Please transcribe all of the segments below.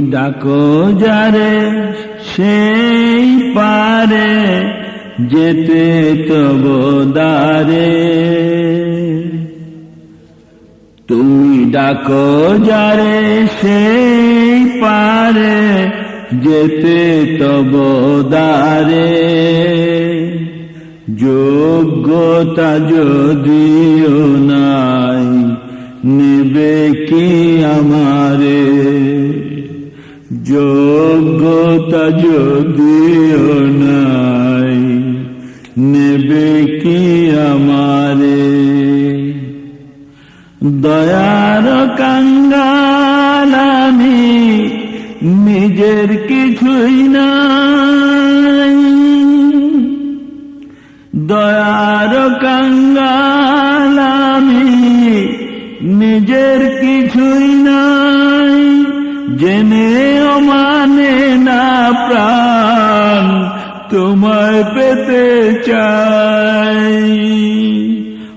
ডাকো যারে, সেই পারে, যেতে তব দারে তুমি ডাকো যারে, সেই পারে, যেতে তব দারে যোগ্যতা যদিও নাই, নেবে কি আমারে যদিও নাই, নেবে কি আমারে? দয়ার কাঙ্গাল আমি নিজের কিছুই নাই। দয়ার কাঙ্গাল আমি নিজের কিছুই নাই। জেনেও মানে না প্রাণ তোমায় পেতে চাই।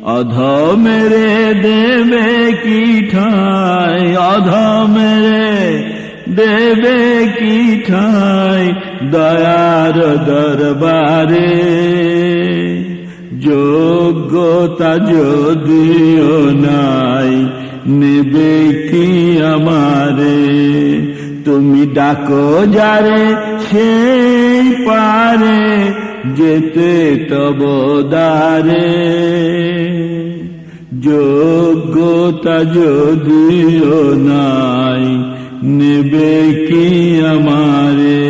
অধ মেরে দেবে কি ঠাই? অধ মেরে দেবে কি ঠাই? দয়ার দরবারে। যোগ্যতা যদিও নাই, নেবে কি আমারে? তুমি ডাকো যারে সেই পারে, যেতে তব দারে যোগ্যতা যদিও নাই, নেবে কি আমারে?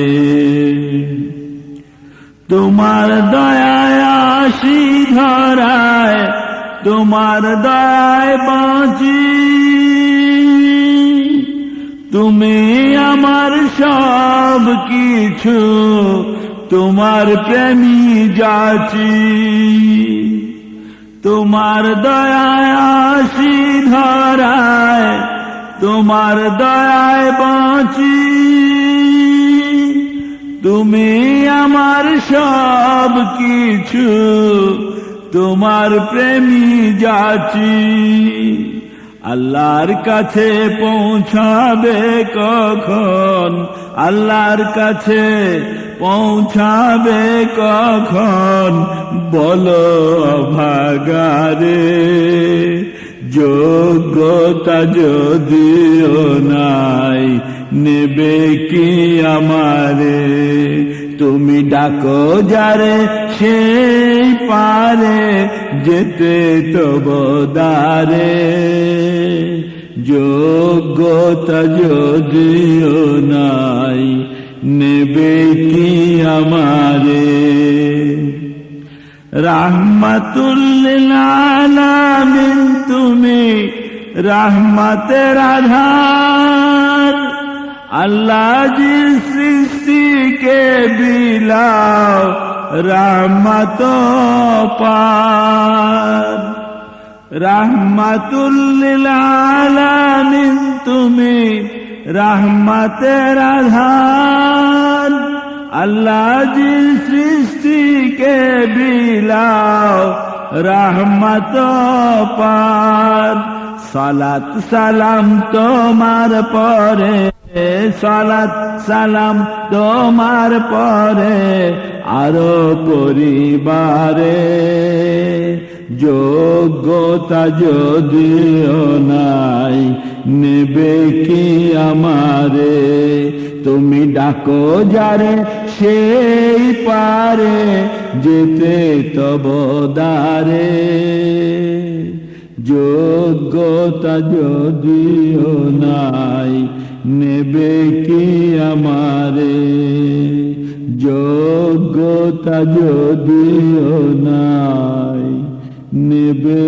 তোমার দয়ায় আসি ধরায়, তোমার দয়ায় বাঁচি তুমি আমার সব কিছু, তোমার প্রেমী যাচি তোমার দয়ায় আসি ধরায়, তোমার দয়ায় বাঁচি। তুমি আমার সব কিছু, তোমার প্রেমী যাচি আল্লাহর কাছে পৌঁছাবে কখন? আল্লাহর কাছে পৌঁছাবে কখন? বলো ভাগারে, যোগ্যতা যদিও নাই, নেবে কি আমারে? তুমি ডাকো যারে সেই পারে, যেতে তব দারে যোগ্যতা যদিও নাই, নেবে কি আমারে? রাহমাতুল্লিল আলামিন তুমি রাহমাতের আধার। আল্লাহ জি সৃষ্টিকে বিলাও রাহমাত পার তুমি রাহমাতের আধার আল্লাহ জি সৃষ্টিকে বিলাও রহমত পার সালাত সালাম তোমার পরে, সালাত সালাম তোমার পরে আরও পরিবারে যোগ্যতা যদিও নাই, নেবে কি আমারে? তুমি ডাকো যারে, সেই পারে, যেতে তব দারে যোগ্যতা যদিও নাই নেবে কি আমারে? যোগ্যতা যদিও নাই নেবে